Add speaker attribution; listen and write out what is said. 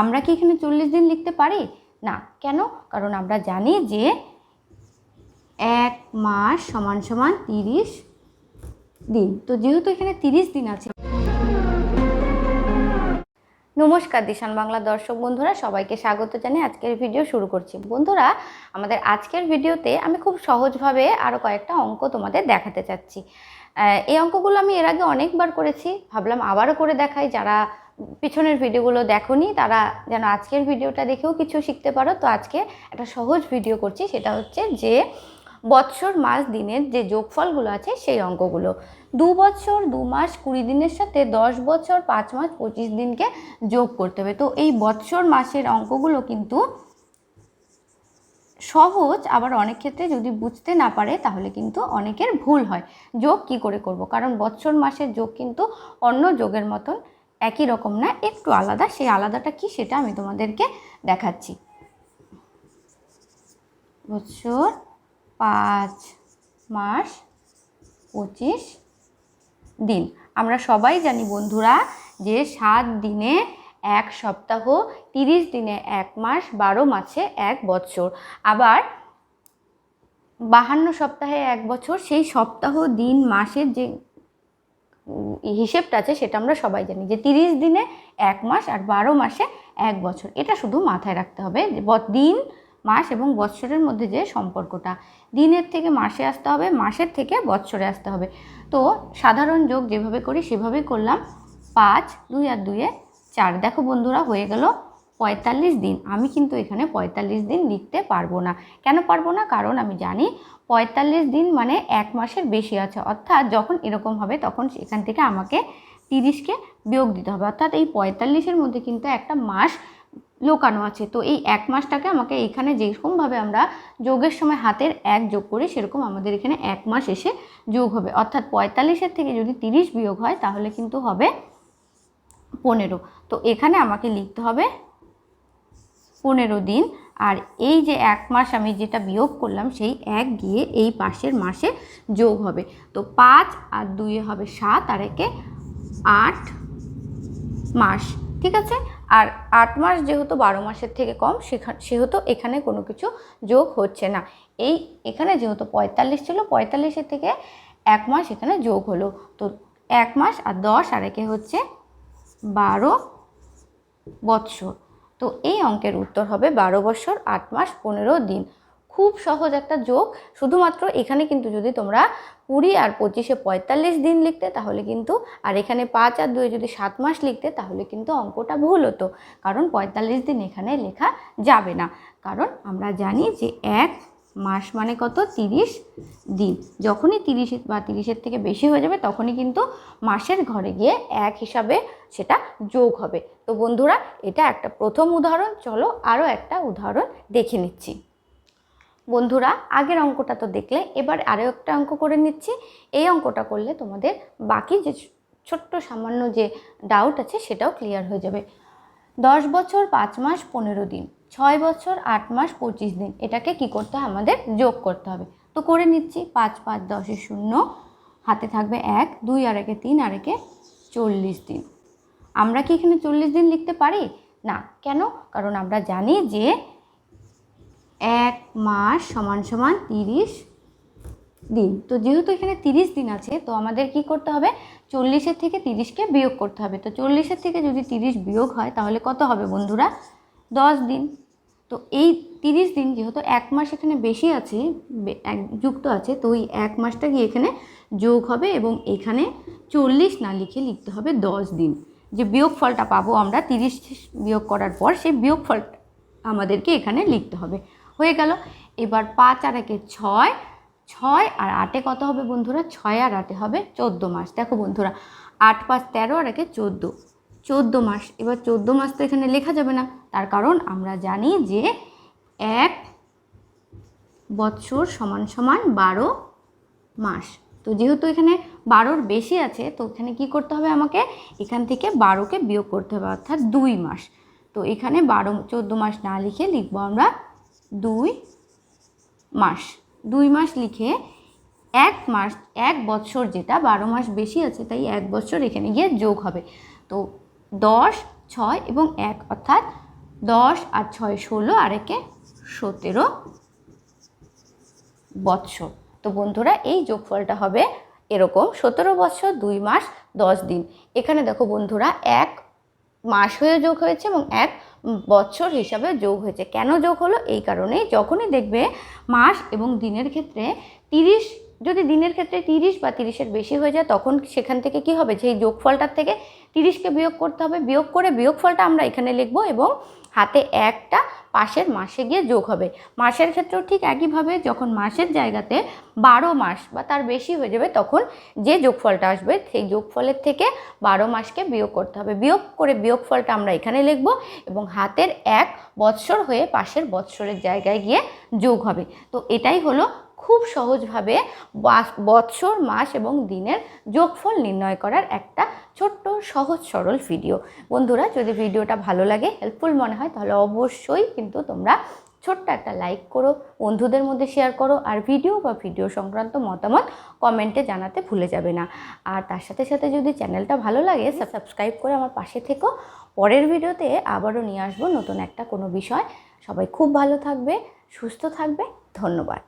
Speaker 1: আমরা কি এখানে চল্লিশ দিন লিখতে পারি? না। কেন? কারণ আমরা জানি যে এক মাস সমান সমান তিরিশ দিন। তো যেহেতু এখানে তিরিশ দিন আছে। নমস্কার দিশান বাংলা দর্শক বন্ধুরা, সবাইকে স্বাগত জানিয়ে আজকের ভিডিও শুরু করছি। বন্ধুরা, আমাদের আজকের ভিডিওতে আমি খুব সহজভাবে আরও কয়েকটা অঙ্ক তোমাদের দেখাতে চাচ্ছি। এই অঙ্কগুলো আমি এর আগে অনেকবার করেছি, ভাবলাম আবারও করে দেখাই যারা পিছনের ভিডিওগুলো দেখোনি, তারা যেন আজকের ভিডিওটা দেখেও কিছু শিখতে পারো। তো আজকে একটা সহজ ভিডিও করছি, সেটা হচ্ছে যে বৎসর, মাস, দিনের যে যোগফলগুলো আছে সেই অঙ্কগুলো। দু বছর দু মাস, কুড়ি দিনের সাথে দশ বছর পাঁচ মাস, পঁচিশ দিনকে যোগ করতে হবে। তো এই বৎসর, মাসের অঙ্কগুলো কিন্তু সহজ, আবার অনেক ক্ষেত্রে যদি বুঝতে না পারে, তাহলে কিন্তু অনেকের ভুল হয়। যোগ কি করে করব? কারণ বৎসর, মাসের যোগ কিন্তু অন্য যোগের মতন একই রকম না, একটু আলাদা। সেই আলাদাটা কি সেটা আমি তোমাদেরকে দেখাচ্ছি। বছর পাঁচ মাস পঁচিশ দিন। আমরা সবাই জানি বন্ধুরা যে সাত দিনে এক সপ্তাহ, তিরিশ দিনে এক মাস, বারো মাসে এক বছর। আবার বাহান্ন সপ্তাহে এক বছর, সেই সপ্তাহ, দিন, মাসের যে হিসেবটা আছে, সেটা আমরা সবাই জানি যে তিরিশ দিনে এক মাস আর বারো মাসে এক বছর। এটা শুধু মাথায় রাখতে হবে দিন, মাস এবং বৎসরের মধ্যে যে সম্পর্কটা। দিনের থেকে মাসে আসতে হবে, মাসের থেকে বৎসরে আসতে হবে। তো সাধারণ যোগ যেভাবে করি সেভাবেই করলাম। পাঁচ, দুই আর দুইয়ে চার। দেখো বন্ধুরা, হয়ে গেল পঁয়তাল্লিশ দিন। আমি কিন্তু এখানে পঁয়তাল্লিশ দিন লিখতে পারব না। কেন পারব না? কারণ আমি জানি পঁয়তাল্লিশ দিন মানে এক মাসের বেশি আছে। অর্থাৎ যখন এরকম হবে তখন এখান থেকে আমাকে তিরিশকে বিয়োগ দিতে হবে। অর্থাৎ এই পঁয়তাল্লিশের মধ্যে কিন্তু একটা মাস লোকানো আছে। তো এই এক মাসটাকে আমাকে এখানে যেরকমভাবে আমরা যোগের সময় হাতের এক যোগ করি, সেরকম আমাদের এখানে এক মাস এসে যোগ হবে। অর্থাৎ পঁয়তাল্লিশের থেকে যদি তিরিশ বিয়োগ হয় তাহলে কিন্তু হবে পনেরো। তো এখানে আমাকে লিখতে হবে পনেরো দিন। আর এই যে এক মাস আমি যেটা বিয়োগ করলাম, সেই এক গিয়ে এই পাশের মাসে যোগ হবে। তো পাঁচ আর দুইয়ে হবে সাত, আর একে আট মাস, ঠিক আছে? আর আট মাস যেহেতু বারো মাসের থেকে কম সেহেতু এখানে কোনো কিছু যোগ হচ্ছে না। এই এখানে যেহেতু পঁয়তাল্লিশ ছিল, পঁয়তাল্লিশের থেকে এক মাস এখানে যোগ হলো। তো এক মাস আর দশ, আর একে হচ্ছে বারো বৎসর। তো এই অঙ্কের উত্তর হবে বারো বছর, আট মাস, পনেরো দিন। খুব সহজ একটা যোগ। শুধুমাত্র এখানে কিন্তু যদি তোমরা কুড়ি আর পঁচিশে পঁয়তাল্লিশ দিন লিখতে, তাহলে কিন্তু আর এখানে পাঁচ আর দুয়ে যদি সাত মাস লিখতে, তাহলে কিন্তু অঙ্কটা ভুল হতো। কারণ পঁয়তাল্লিশ দিন এখানে লেখা যাবে না। কারণ আমরা জানি যে এক মাস মানে কত? তিরিশ দিন। যখনই তিরিশ বা তিরিশের থেকে বেশি হয়ে যাবে, তখনই কিন্তু মাসের ঘরে গিয়ে এক হিসাবে সেটা যোগ হবে। তো বন্ধুরা, এটা একটা প্রথম উদাহরণ। চলো আরও একটা উদাহরণ দেখে নিচ্ছি। বন্ধুরা, আগের অঙ্কটা তো দেখলে, এবার আরও একটা অঙ্ক করে নিচ্ছি। এই অঙ্কটা করলে তোমাদের বাকি যে ছোট্ট সামান্য যে ডাউট আছে, সেটাও ক্লিয়ার হয়ে যাবে। দশ বছর, পাঁচ মাস, পনেরো দিন। ছয় বছর, আট মাস, পঁচিশ দিন। এটাকে কি করতে হয়? আমাদের যোগ করতে হবে। তো করে নিচ্ছি। পাঁচ পাঁচ, দশে শূন্য। হাতে থাকবে এক, দুই আর একে তিন আর একে চল্লিশ দিন। আমরা কি এখানে চল্লিশ দিন লিখতে পারি? না। কেন? কারণ আমরা জানি যে এক মাস সমান সমান তিরিশ দিন। তো যেহেতু এখানে তিরিশ দিন আছে, তো আমাদের কি করতে হবে? চল্লিশের থেকে তিরিশকে বিয়োগ করতে হবে। তো চল্লিশের থেকে যদি তিরিশ বিয়োগ হয়, তাহলে কত হবে বন্ধুরা? দশ দিন। তো এই তিরিশ দিন যেহেতু এক মাস এখানে বেশি আছে যুক্ত আছে, তো ওই এক মাসটা গিয়ে এখানে যোগ হবে এবং এখানে চল্লিশ না লিখে লিখতে হবে দশ দিন। যে বিয়োগ ফলটা পাবো আমরা তিরিশ বিয়োগ করার পর সেই বিয়োগ ফলটা আমাদেরকে এখানে লিখতে হবে। হয়ে গেল। এবার পাঁচ আর একে ছয় ছয় আর আটে কত হবে বন্ধুরা? ছয় আর আটে হবে চোদ্দ মাস। দেখো বন্ধুরা, আট পাঁচ তেরো আর একে চোদ্দ। চোদ্দ মাস। এবার চোদ্দ মাস তো এখানে লেখা যাবে না। তার কারণ আমরা জানি যে এক বৎসর সমান সমান বারো মাস। তো যেহেতু এখানে বারোর বেশি আছে, তো এখানে কি করতে হবে আমাকে? এখান থেকে বারোকে বিয়োগ করতে হবে, অর্থাৎ দুই মাস। তো এখানে বারো, চোদ্দ মাস না লিখে লিখব আমরা দুই মাস। দুই মাস লিখে এক মাস, এক বছর যেটা, বারো মাস বেশি আছে, তাই এক বছর এখানে গিয়ে যোগ হবে। তো দশ, ছয় এবং এক, অর্থাৎ দশ আর ছয় ষোলো, আর একে সতেরো বৎসর। তো বন্ধুরা, এই যোগফলটা হবে এরকম, সতেরো বছর দুই মাস, দশ দিন। এখানে দেখো বন্ধুরা, এক মাস হয়ে যোগ হয়েছে এবং এক বছর হিসাবে যোগ হয়েছে। কেন যোগ হলো? এই কারণেই। যখনই দেখবে মাস এবং দিনের ক্ষেত্রে তিরিশ যদি দিনের ক্ষেত্রে তিরিশ বা তিরিশের বেশি হয়ে যায়, তখন সেখান থেকে কি হবে? সেই যোগফলটার থেকে তিরিশকে বিয়োগ করতে হবে, বিয়োগ করে বিয়োগফলটা আমরা এখানে লিখব এবং হাতে একটা পাশের মাসে গিয়ে যোগ হবে। মাসের ক্ষেত্রেও ঠিক একইভাবে যখন মাসের জায়গাতে বারো মাস বা তার বেশি হয়ে যাবে, তখন যে যোগফলটা আসবে, সেই যোগফলের থেকে বারো মাসকে বিয়োগ করতে হবে। বিয়োগ করে বিয়োগফলটা আমরা এখানে লিখব এবং হাতের এক বৎসর হয়ে পাশের বৎসরের জায়গায় গিয়ে যোগ হবে। তো এটাই হলো খুব সহজভাবে বৎসর মাস এবং দিনের যোগফল নির্ণয় করার একটা ছোট্ট, সহজ, সরল ভিডিও বন্ধুরা, যদি ভিডিওটা ভালো লাগে হেল্পফুল মনে হয়, তাহলে অবশ্যই কিন্তু তোমরা ছোট্ট একটা লাইক করো, বন্ধুদের মধ্যে শেয়ার করো, আর ভিডিও বা ভিডিও সংক্রান্ত মতামত কমেন্টে জানাতে ভুলে যাবে না। আর তার সাথে সাথে যদি চ্যানেলটা ভালো লাগে সাবস্ক্রাইব করে আমার পাশে থেকো। পরের ভিডিওতে আবারও নিয়ে আসব নতুন একটা কোনো বিষয়। সবাই খুব ভালো থাকবে, সুস্থ থাকবে। ধন্যবাদ।